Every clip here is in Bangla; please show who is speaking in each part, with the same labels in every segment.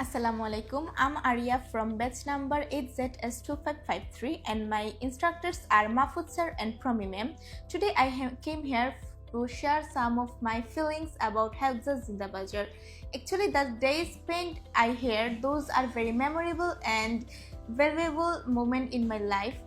Speaker 1: Assalamu alaikum. I'm Arya from batch number 8ZS2553 and my instructors are Mahfoud sir and Promi ma'am. Today I came here to share some of my feelings about Hafza Zindabajar. Actually, the days spent I here, those are very memorable and valuable moment in my life.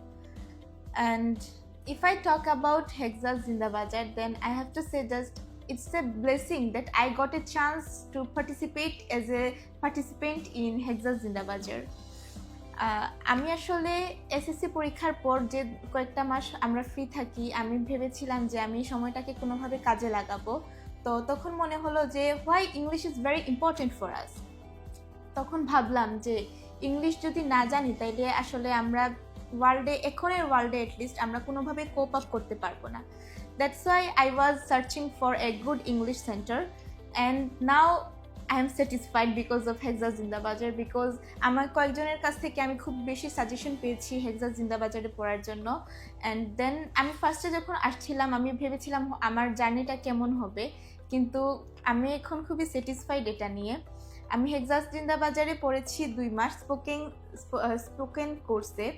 Speaker 1: And if I talk about Hexa Zindabajar, then I have to say just it's a blessing that I got a chance to participate as a participant in Hexa Zindabajar. আহ, আমি আসলে এসএসসি পরীক্ষার পর যে কয়েকটা মাস আমরা ফ্রি থাকি আমি ভেবেছিলাম যে আমি সময়টাকে কোনোভাবে কাজে লাগাবো। তো তখন মনে হলো যে why English is very important for us তখন ভাবলাম যে ইংলিশ যদি না জানি তাইলে আসলে আমরা ওয়ার্ল্ডে এখনের ওয়ার্ল্ডে অ্যাটলিস্ট আমরা কোনোভাবে কোপ আপ করতে পারব না। That's why I was searching for a good English centre and now I am satisfied because of Hexa Zindabazar because আমার কয়েকজনের কাছ থেকে আমি খুব বেশি সাজেশন পেয়েছি হেক্সা জিন্দাবাজারে পড়ার জন্য। অ্যান্ড দেন আমি ফার্স্টে যখন আসছিলাম, আমি ভেবেছিলাম আমার জার্নিটা কেমন হবে। কিন্তু আমি এখন খুবই স্যাটিসফাইড এটা নিয়ে। আমি হেক্সাস জিন্দাবাজারে পড়েছি দুই মাস স্পোকেন স্পোকেন কোর্সে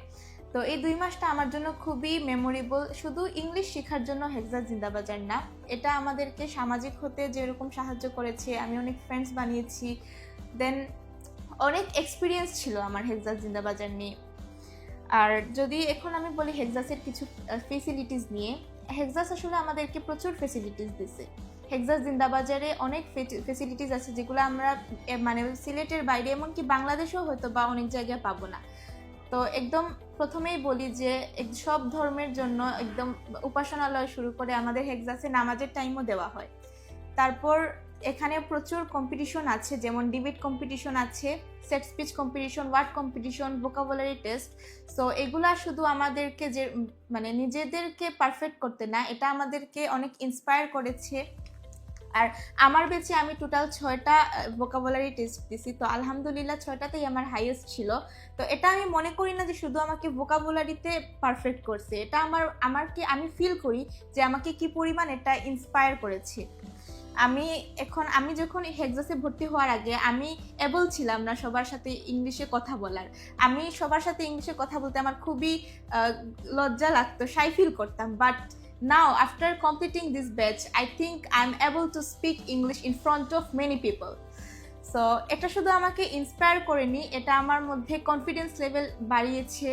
Speaker 1: তো এই দুই মাসটা আমার জন্য খুবই মেমোরেবল শুধু ইংলিশ শেখার জন্য হেক্সাস জিন্দাবাজার না, এটা আমাদেরকে সামাজিক হতে যেরকম সাহায্য করেছে, আমি অনেক ফ্রেন্ডস বানিয়েছি। দেন অনেক এক্সপিরিয়েন্স ছিল আমার হেক্সাস জিন্দাবাজার নিয়ে। আর যদি এখন আমি বলি হেক্সাসের কিছু ফেসিলিটিস নিয়ে হেক্সাস আসলে আমাদেরকে প্রচুর ফেসিলিটিস দিছে। হেক্সাস জিন্দাবাজারে অনেক ফেসিলিটিস আছে যেগুলো আমরা মানে সিলেটের বাইরে, এমনকি বাংলাদেশেও হয়তো বা অনেক জায়গায় পাবো না। তো একদম প্রথমেই বলি যে সব ধর্মের জন্য একদম উপাসনালয় শুরু করে আমাদের হেক্সাসে নামাজের টাইমও দেওয়া হয়। তারপর এখানে প্রচুর কম্পিটিশন আছে, যেমন ডিবেট কম্পিটিশন আছে set speech competition word competition vocabulary test so এগুলা শুধু আমাদেরকে যে মানে নিজেদেরকে পারফেক্ট করতে না, এটা আমাদেরকে অনেক ইন্সপায়ার করেছে। আর আমার বেঁচে আমি টোটাল ছয়টা ভোকাবুলারি টেস্ট দিছি। তো আলহামদুলিল্লাহ ছয়টাতেই আমার হাইয়েস্ট ছিল। তো এটা আমি মনে করি না যে শুধু আমাকে ভোকাবুলারিতে পারফেক্ট করছে। এটা আমার আমাকে আমি ফিল করি যে আমাকে কি পরিমাণ এটা ইন্সপায়ার করেছে। আমি এখন, আমি যখন হেক্সাসে ভর্তি হওয়ার আগে আমি এবল ছিলাম না সবার সাথে ইংলিশে কথা বলার। আমি সবার সাথে ইংলিশে কথা বলতে আমার খুবই লজ্জা লাগতো শাই ফিল করতাম। But after completing this batch I think I am able to speak English in front of many people so এটা শুধু আমাকে ইন্সপায়ার করেনি, এটা আমার মধ্যে কনফিডেন্স লেভেল বাড়িয়েছে।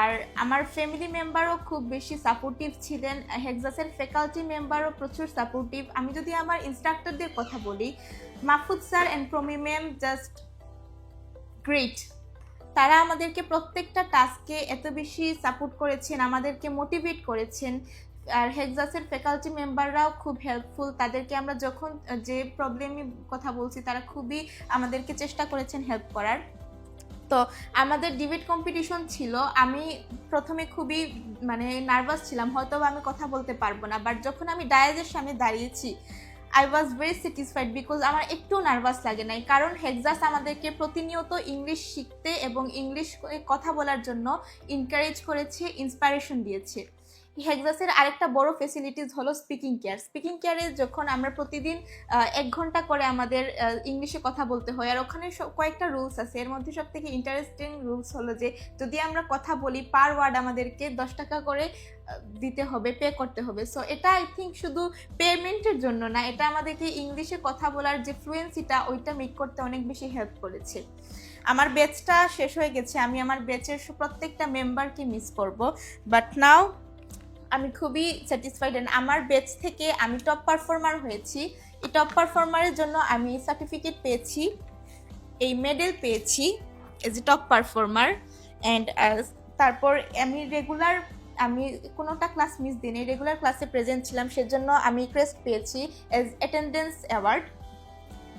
Speaker 1: আর আমার ফ্যামিলি মেম্বারও খুব বেশি সাপোর্টিভ ছিলেন হেক্সাসের ফ্যাকাল্টি মেম্বারও প্রচুর সাপোর্টিভ আমি যদি আমার ইনস্ট্রাক্টরদের কথা বলি, Mahfuz sir and Promi ma'am just great তারা আমাদেরকে প্রত্যেকটা টাস্কে এত বেশি সাপোর্ট করেছেন, আমাদেরকে মোটিভেট করেছেন। আর হেক্সাসের ফ্যাকাল্টি মেম্বাররাও খুব হেল্পফুল তাদেরকে আমরা যখন যে প্রবলেমে কথা বলছি, তারা খুবই আমাদেরকে চেষ্টা করেছেন হেল্প করার। তো আমাদের ডিবেট কম্পিটিশন ছিল। আমি প্রথমে খুবই মানে নার্ভাস ছিলাম। হয়তো আমি কথা বলতে পারব না বাট যখন আমি ডায়াজের সামনে দাঁড়িয়েছি I was very satisfied because আমার একটু নার্ভাস লাগে নাই। কারণ হেক্সাস আমাদেরকে প্রতিনিয়ত ইংলিশ শিখতে এবং ইংলিশ কথা বলার জন্য এনকারেজ করেছে ইন্সপাইরেশন দিয়েছে। হেক্সাসের আরেকটা বড় ফেসিলিটিস হলো স্পিকিং কেয়ার স্পিকিং কেয়ারে যখন আমরা প্রতিদিন এক ঘণ্টা করে আমাদের ইংলিশে কথা বলতে হয়, আর ওখানে কয়েকটা রুলস আছে। এর মধ্যে সব থেকে ইন্টারেস্টিং রুলস হলো যে, যদি আমরা কথা বলি পার ওয়ার্ড আমাদেরকে দশ টাকা করে দিতে হবে পে করতে হবে। সো এটা আই থিঙ্ক শুধু পেমেন্টের জন্য না, এটা আমাদেরকে ইংলিশে কথা বলার যে ফ্লুয়েন্সিটা ওইটা মেক করতে অনেক বেশি হেল্প করেছে। আমার ব্যাচটা শেষ হয়ে গেছে, আমি আমার ব্যাচের প্রত্যেকটা মেম্বারকে মিস করব। বাট নাও আমি খুবই স্যাটিসফাইড অ্যান্ড আমার ব্যাচ থেকে আমি টপ পারফর্মার হয়েছি। এই টপ পারফর্মারের জন্য আমি সার্টিফিকেট পেয়েছি, এই মেডেল পেয়েছি as a top performer and তারপর আমি রেগুলার আমি কোনোটা ক্লাস মিস দিইনি রেগুলার ক্লাসে প্রেজেন্ট ছিলাম, সেজন্য আমি ক্রেস্ট পেয়েছি এজ অ্যাটেন্ডেন্স অ্যাওয়ার্ড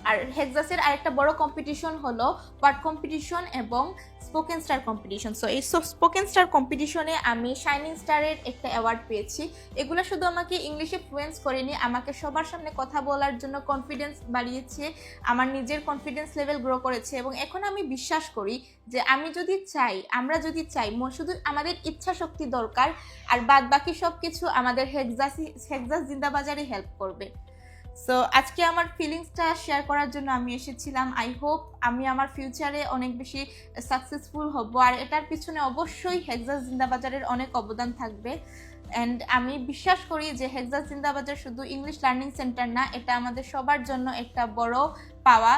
Speaker 1: আর হেক্সাসের আরেকটা বড় কম্পিটিশন হলো ওয়ার্ড কম্পিটিশন এবং স্পোকেন স্টার কম্পিটিশন সো এই স্পোকেন স্টার কম্পিটিশনে আমি শাইনিং স্টারের একটা অ্যাওয়ার্ড পেয়েছি। এগুলো শুধু আমাকে ইংলিশে ফ্লুয়েন্স করেনি, আমাকে সবার সামনে কথা বলার জন্য কনফিডেন্স বাড়িয়েছে, আমার নিজের কনফিডেন্স লেভেল গ্রো করেছে এবং এখন আমি বিশ্বাস করি যে আমি যদি চাই, আমরা যদি চাই শুধু আমাদের ইচ্ছা শক্তি দরকার আর বাদ বাকি সব কিছু আমাদের হেক্সাসি হেক্সাস জিন্দাবাজারে হেল্প করবে। সো আজকে আমার ফিলিংসটা শেয়ার করার জন্য আমি এসেছিলাম। আই হোপ আমি আমার ফিউচারে অনেক বেশি সাকসেসফুল হব। আর এটার পিছনে অবশ্যই হেক্সাস জিন্দাবাজারের অনেক অবদান থাকবে। অ্যান্ড আমি বিশ্বাস করি যে হেক্সাস জিন্দাবাজার শুধু ইংলিশ লার্নিং সেন্টার না, এটা আমাদের সবার জন্য একটা বড় পাওয়া।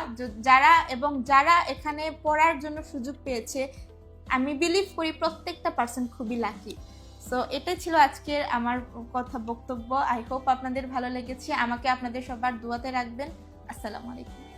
Speaker 1: যারা এবং যারা এখানে পড়ার জন্য সুযোগ পেয়েছে, আমি বিলিভ করি প্রত্যেকটা পার্সন খুবই লাকি সো এটাই ছিল আজকের আমার কথা, বক্তব্য। আই হোপ আপনাদের ভালো লেগেছে। আমাকে আপনাদের সবার দুয়াতে রাখবেন। আসসালামু আলাইকুম।